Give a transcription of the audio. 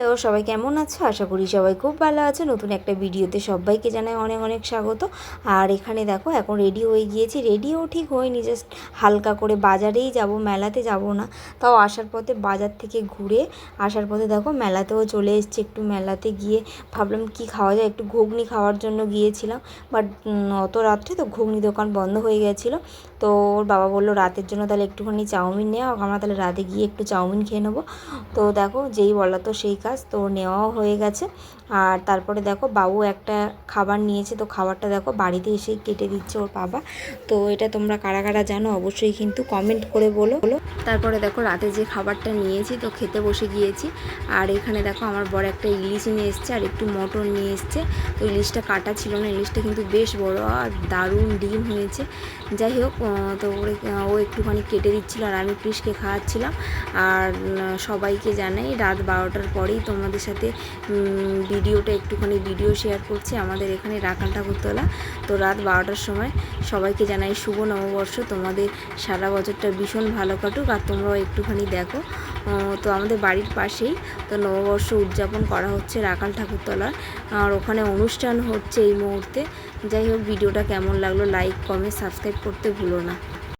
তো সবাই কেমন আছো? আশা করি সবাই খুব ভালো আছে। নতুন একটা ভিডিওতে সবাইকে জানাই অনেক অনেক স্বাগত। আর এখানে দেখো, এখন রেডি হয়ে গিয়েছি। রেডিও ঠিক হয়নি জাস্ট হালকা করে বাজারেই যাব, মেলাতে যাব না। তাও আসার পথে বাজার থেকে ঘুরে আসার পথে দেখো, মেলাতেও চলে এসেছি। একটু মেলাতে গিয়ে ভাবলাম কি খাওয়া যায়? একটু ঘুগনি খাওয়ার জন্য গিয়েছিলাম। বাট অত রাত্রে তো ঘুগনি দোকান বন্ধ হয়ে গেছিল। তো ওর বাবা বলল, রাতের জন্য তাহলে একটুখানি চাউমিন নেওয়া আমরা তাহলে রাতে গিয়ে একটু চাউমিন খেয়ে নেব। তো দেখো, যেই বলা তো সেই কাজ। তো নেওয়াও হয়ে গেছে। আর তারপরে দেখো বাবু একটা খাবার নিয়েছে, তো খাবারটা দেখো বাড়িতে এসে কেটে দিচ্ছে ওর বাবা। তো এটা তোমরা কারা কারা জানো অবশ্যই কিন্তু কমেন্ট করে বলো। বলো তারপরে দেখো রাতে যে খাবারটা নিয়েছি, তো খেতে বসে গিয়েছি। আর এখানে দেখো আমার বড় একটা ইলিশ নিয়ে এসছে, আর একটু মটন নিয়ে এসছে। তো ইলিশটা কাটা ছিল না, ইলিশটা কিন্তু বেশ বড় আর দারুণ ডিম হয়েছে। যাই হোক তো ও একটুখানি কেটে দিচ্ছিল আর আমি কৃষকে খাওয়াচ্ছিলাম। আর সবাইকে জানাই রাত বারোটার পরেই তোমাদের সাথে ভিডিওটা একটুখানি ভিডিও শেয়ার করছি আমাদের এখানে রাখাল ঠাকুরতলা। তো রাত বারোটার সময় সবাইকে জানাই শুভ নববর্ষ। তোমাদের সারা বছরটা ভীষণ ভালো কাটুক আর তোমরাও একটুখানি দেখো। তো আমাদের বাড়ির পাশেই তো নববর্ষ উদযাপন করা হচ্ছে রাখাল ঠাকুরতলার আর ওখানে অনুষ্ঠান হচ্ছে এই মুহূর্তে। যাই হোক, ভিডিওটা কেমন লাগল লাইক কমেন্ট সাবস্ক্রাইব করতে ভুলো না।